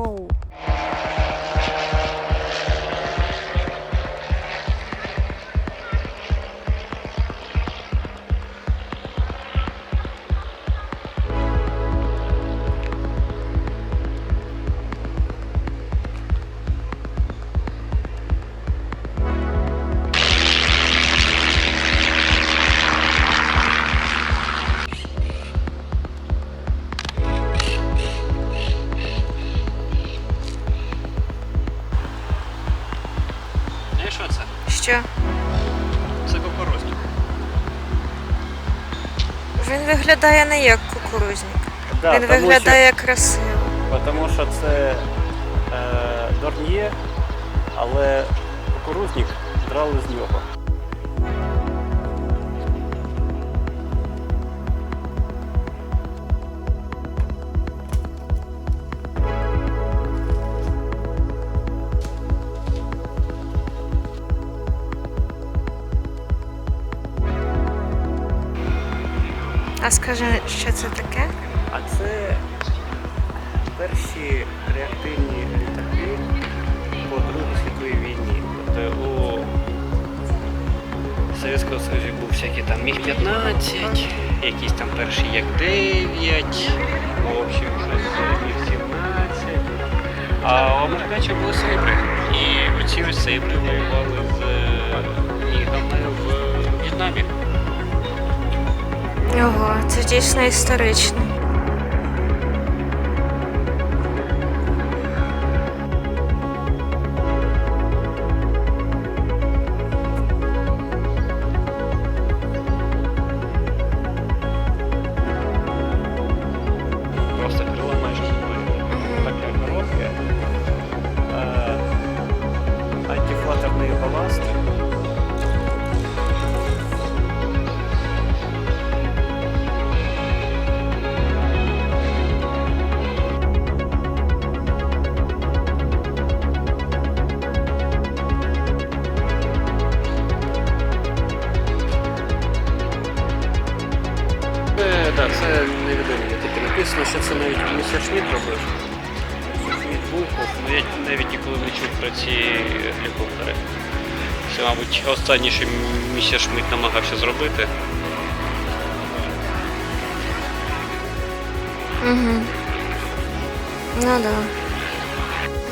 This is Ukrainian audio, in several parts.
Whoa. Він виглядає не як кукурузник. Да, Він тому виглядає красиво. Тому що це е, дорнє, але кукурузник драли з нього. А скажи, що це таке? А це перші реактивні літаки по Другій світовій війні. Тобто у Совєтського Союзу був всякий там Міг-15, якийсь там перший Як-9, в общем, Міг-17. А у американців були Сейбри. І оці Сейбри воювали з е, Мігами в В'єтнамі. Ого, це дійсно історично. Написано, що це навіть містер Шміт робив. Шміт Вулков, ну я навіть ніколи не чув про ці гелікоптери. Це, мабуть, останнє, що містер намагався зробити. Угу. Ну да.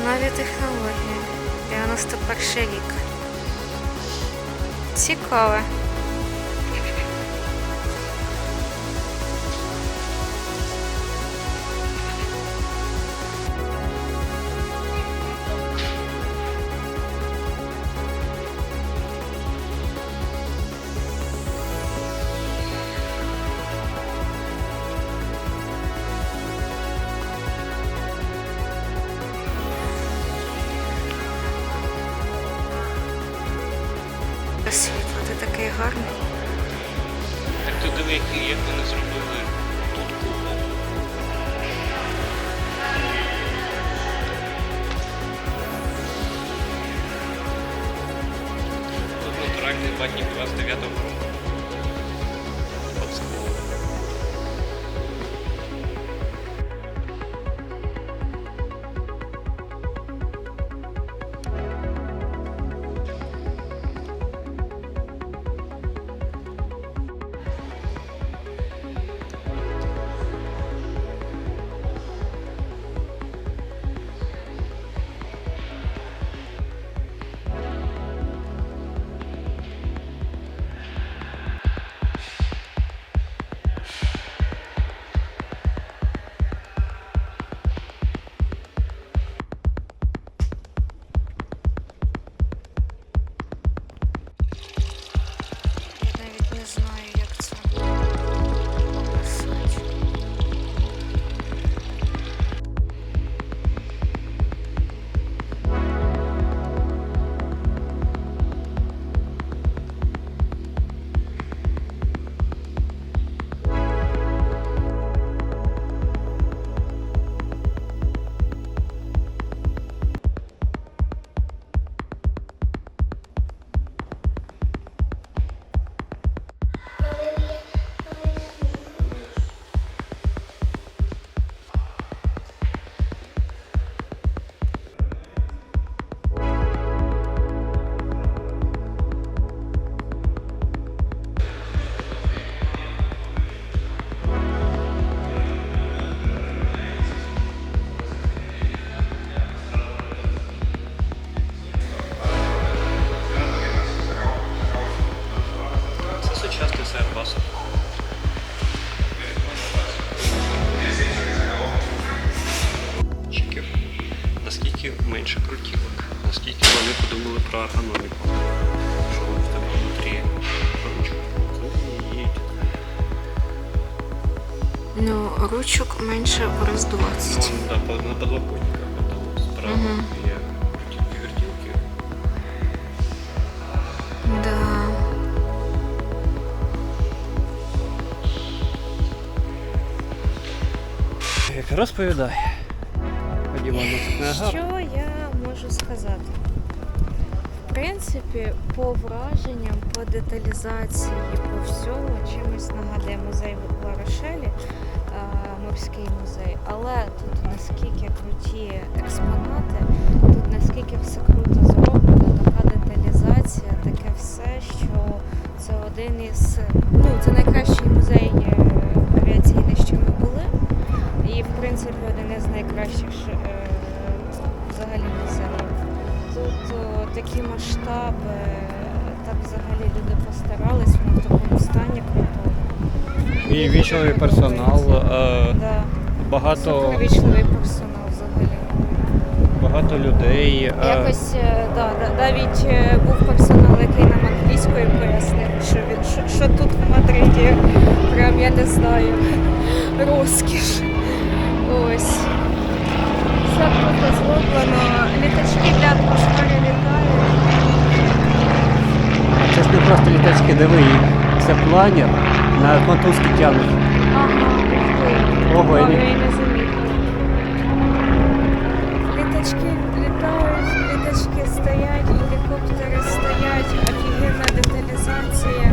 Нові технології. 91 рік. Цікаво. Світло, ти такий гарний. Так ти диви, як вони зробили тут купу. Тут натуральний ватник 29 року. Менше крутілок. Наскільки вони подумали про ергономіку. Що в тебе внутрі це і Ну, ручок менше в раз 20. Вон, да, по- на подлокотниках, там справа Мгм. є крутілки-вертілки. Да. Розповідай. Що я можу сказати? В принципі, по враженням, по деталізації, по всьому чимось нагадує музей в Ларошелі, морський музей. Але тут наскільки круті експонати, тут наскільки все круто зроблено, така деталізація, таке все, що це один із І вічливий персонал, е, Да. багато, Супервічливий персонал взагалі. багато людей. е, Якось е, да, да, навіть е, був персонал, який нам англійською пояснив, що він що, що тут в Мадриді, прям я не знаю, розкіш. Ось. Все круто зроблено. Літачки для атмосфери літають. Це ж не просто літачки, диви, це планер на мотузки тягнуть. Ого, я не... Літачки літають, літачки стоять, гелікоптери стоять, офігенна деталізація.